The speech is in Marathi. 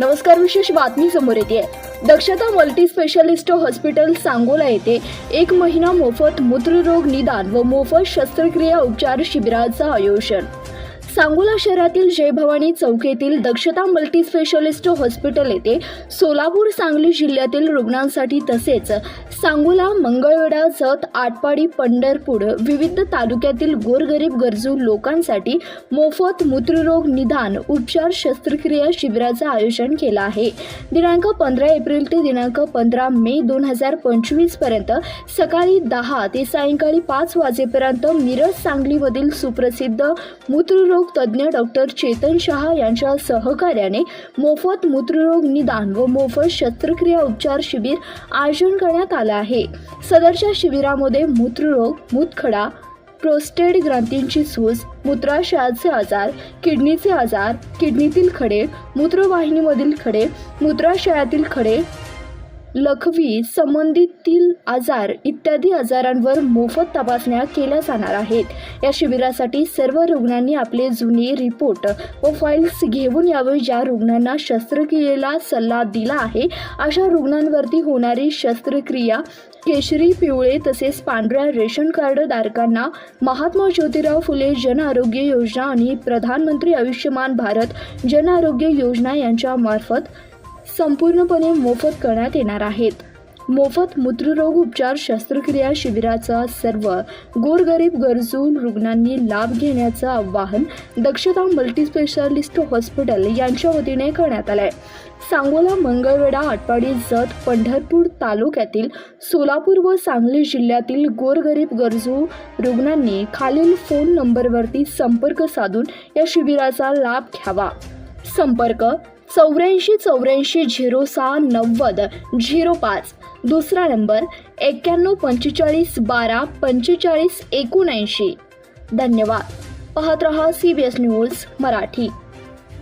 नमस्कार विशेष बातमी समोर येते. दक्षता मल्टी स्पेशालिस्ट हॉस्पिटल सांगोला येथे एक महिना मोफत मूत्ररोग निदान व मोफत शस्त्रक्रिया उपचार शिबिराचं आयोजन. सांगोला शहरातील जय भवानी चौक येथील दक्षता मल्टीस्पेशालिस्ट हॉस्पिटल येथे सोलापूर सांगली जिल्ह्यातील रुग्णांसाठी तसेच सांगोला मंगळवेढा जत आटपाडी पंढरपूर विविध तालुक्यातील गोरगरीब गरजू लोकांसाठी मोफत मूत्ररोग निदान उपचार शस्त्रक्रिया शिबिराचं आयोजन केलं आहे. दिनांक पंधरा एप्रिल ते दिनांक पंधरा मे दोन हजार पंचवीसपर्यंत सकाळी दहा ते सायंकाळी पाच वाजेपर्यंत मिरज सांगलीमधील सुप्रसिद्ध मूत्ररोग तज्ज्ञ डॉक्टर चेतन शहा यांच्या सहकार्याने मोफत मूत्ररोग निदान व मोफत शस्त्रक्रिया उपचार शिबिर आयोजन करण्यात आलं आहे. सदरच्या शिबिरामध्ये मूत्ररोग मूतखडा प्रोस्टेट ग्रंथींची सूज मूत्राशयाचे आजार किडनीचे आजार किडनीतील खडे मूत्रवाहिनीमधील खडे मूत्राशयातील खडे लखवी संबंधितील आजार इत्यादी आजारांवर मोफत तपासण्या केल्या जाणार आहेत. या शिबिरासाठी सर्व रुग्णांनी आपले जुने रिपोर्ट व फाईल्स घेऊन यावे ज्या रुग्णांना शस्त्रक्रियेला सल्ला दिला आहे. अशा रुग्णांवरती होणारी शस्त्रक्रिया केशरी पिवळे तसेच पांढऱ्या रेशन कार्ड धारकांना महात्मा ज्योतिराव फुले जन आरोग्य योजना आणि प्रधानमंत्री आयुष्यमान भारत जन आरोग्य योजना यांच्या मार्फत संपूर्णपणे मोफत करण्यात येणार आहेत. मोफत मूत्ररोग उपचार शस्त्रक्रिया शिबिराचा सर्व गोरगरीब गरजू रुग्णांनी लाभ घेण्याचं आवाहन दक्षता मल्टीस्पेशालिस्ट हॉस्पिटल यांच्या वतीने करण्यात आलंय. सांगोला मंगळवेढा आटपाडी जत पंढरपूर तालुक्यातील सोलापूर व सांगली जिल्ह्यातील गोरगरीब गरजू रुग्णांनी खालील फोन नंबरवरती संपर्क साधून या शिबिराचा लाभ घ्यावा. संपर्क चौऱ्याऐंशी चौऱ्याऐंशी झिरो सहा नव्वद झिरो पाच. दुसरा नंबर एक्क्याण्णव पंचेचाळीस बारा पंचेचाळीस एकोणऐंशी. धन्यवाद. पाहत रहा C B S news Marathi.